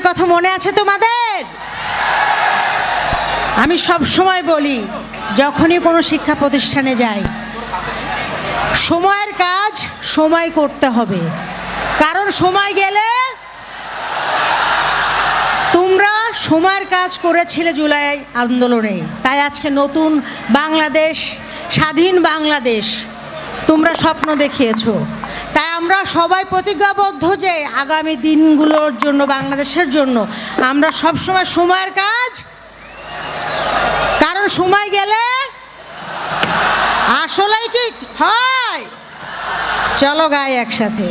দিনের কথা মনে আছে তোমাদের? আমি সব সময় বলি, যখনই কোনো শিক্ষা প্রতিষ্ঠানে যাই, সময়ের কাজ সময় করতে হবে। কারণ সময় গেলে তোমরা সময়ের কাজ করেছিলে জুলাই আন্দোলনে। তাই আজকে নতুন বাংলাদেশ, স্বাধীন বাংলাদেশ তোমরা স্বপ্ন দেখিয়েছো। তাই আমরা সবাই প্রতিজ্ঞাবদ্ধ যে আগামী দিনগুলোর জন্য, বাংলাদেশের জন্য আমরা সবসময় সময়ের কাজ। কারণ সময় গেলে আসলেই কি হয়? চলো গাই একসাথে।